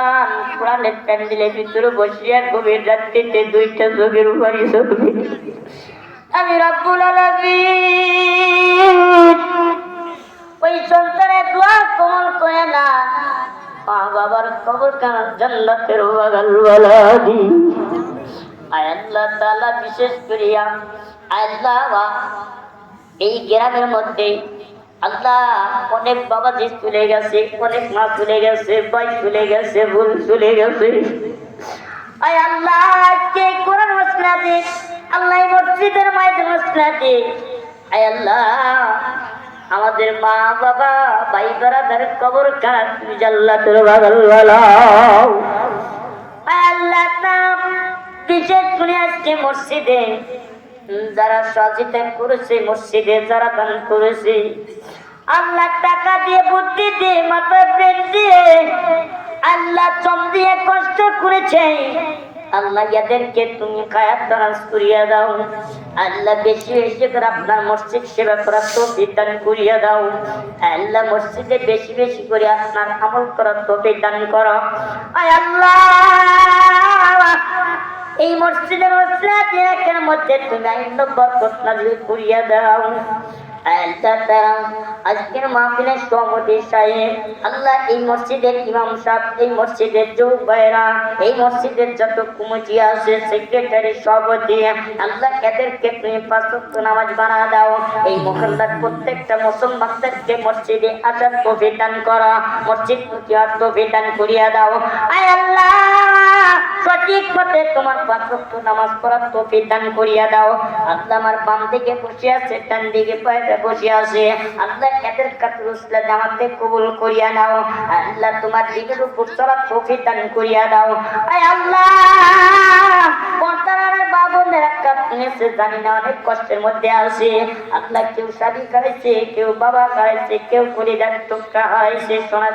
সন্তান কোরআনের প্যান্ডেলের ভিতরে বসিয়া গভীর রাত্রিতে দুইটা চোখের উপরই চলবে আমি রব্বুল আলামিন, ওই সন্তানের দোয়া কমল করে না। মা বাবার কবর কানা জান্নাতের বাগাল বালাদি আয় আল্লাহ তাআলা বিশেষ করিয়া আল্লাহ, এই গ্রামের মধ্যে আল্লাহ, অনেক বাবা যে চলে গেছে, অনেক মা চলে গেছে, ভাই চলে গেছে, বোন চলে গেছে। আয় আল্লাহ কে আল্লাহ মায়ের আয় আল্লাহ, আমাদের মা, বাবা, ভাই, বারাদার, কবর তুমি করে আজকে মসজিদে যারা সচেতন করেছে মসজিদে, যারা দান করেছে আল্লাহ টাকা দিয়ে, বুদ্ধি দিয়ে মাথা দিয়ে আল্লাহ চম দিয়ে কষ্ট করেছে। আল্লাহ তুমি কায়াত করিয়া দাও। আল্লাহ বেশি বেশি করে আপনার মসজিদ সেবা দাও। মসজিদে বেশি বেশি করে আমল করো। আয় আল্লাহ! এই মসজিদের মধ্যে তুমি করিয়া দাও। আজকের মাহফিলের সভাপতি সাহেব, আল্লাহ এই মসজিদের ইমাম সাহেব, এই মসজিদের যুব ভাইরা এই মসজিদের যত কমিটি আছে সেক্রেটারি সভাপতি, আল্লাহ এদেরকে তুমি পাঁচ ওয়াক্ত নামাজ বানা দাও। এই মহল্লার প্রত্যেকটা মুসলমানদেরকে মসজিদে আসার তৌফিক দান করো, মসজিদ প্রতিহার তৌফিক দান করিয়া দাও। আয় সঠিক পথে তোমার পাঁচ ওয়াক্ত নামাজ পড়ার তৌফিক দান করিয়া দাও। আল্লাহ আমার বাম দিকে বসে আছে, ডান দিকে পায়ে বসে আছে। আল্লাহ এদের কাছে রুসলা জামাতে কবুল করিয়া নাও। আল্লাহ তোমার দিকের উপর চলার তৌফিক দান করিয়া দাও। আয় আল্লাহ! না অনেক কষ্টের মধ্যে আছে। আল্লাহ কেউ শাদি করেছে কেউ বাবা করেছে কেউ টুকরা হারাইছে সোনার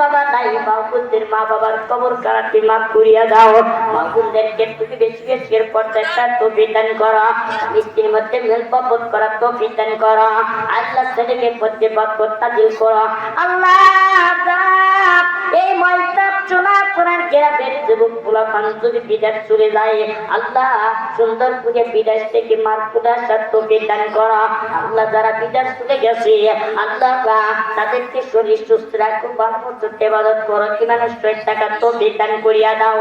বাবা নাই মা বোনদের মা বাবার কবর কারাতে মাফ করিয়া দাও। মা বোনদেরকে তুমি বেশি বেশি পর্যায়টা তো বিধান করা। মিষ্টির মধ্যে মেল পপত করা তো বিধান করা। আল্লাহ ছেলেকে মধ্যে করতা দিল করা। আল্লাহ এই ময়তাব চোনা চোনার গ্রামের যুবক পোলাপান যদি বিদেশ চলে যায়, আল্লাহ সুন্দর করে বিদেশ থেকে মারকুদার সত্য বিধান করা। আল্লাহ যারা বিদেশ চলে গেছে, আল্লাহ তাদেরকে শরীর সুস্থ রাখো মতো ইবাদত করো সহিত টাকা তো বিধান করিয়া দাও।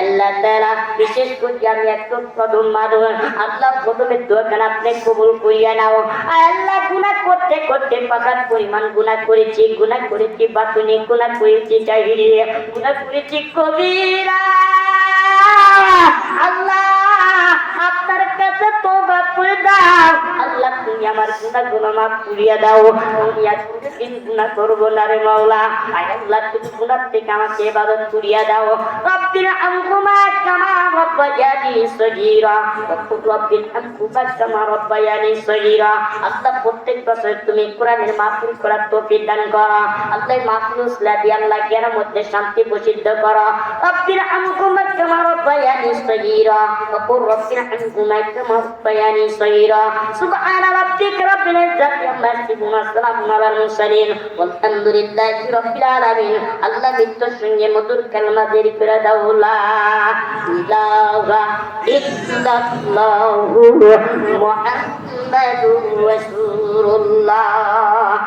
আল্লাহ তাআলা, বিশেষ করে আমি একটু কদম মারো আল্লাহ কদমের দোকান আপনি কবুল করিয়া নাও। আল্লাহ, গুনাহ করতে করতে পাকার পরিমাণ গুনাহ করেছি গুনাহ করেছি, বাতুনি গুনাহ করেছি জাহিরি গুণা করেছি কবিরা। আল্লাহ আপনার কাছে তোবা করে দাও। আমার গুনাহগুলো মাফ করিয়া দাও। আমি আর কোনোদিন গুনাহ করব না রে মাওলা। আয় আল্লাহ তুমি গুনাহ থেকে আমাকে ইবাদত করিয়া দাও। রব্বির আনহুমা কামা রব্বায়ানি সগীরা। রব্বির আনহুমা কামা রব্বায়ানি সগীরা। আল্লাহ প্রত্যেক বছর তুমি কোরআনের মাহফিল করার তৌফিক দান করো। আল্লাহ মাহফিল উসলা দিয়ে আল্লাহ মধ্যে শান্তি প্রসিদ্ধ করো। রব্বির আনহুমা كما ربياني صغيرا وقل رب ارحمهما كما ربياني صغيرا سبحان ربك رب العزة عما يصفون وسلام على المرسلين والحمد لله رب العالمين الله بالتشن يمدر كلمة ذكر دولا إله إلا الله محمد رسول الله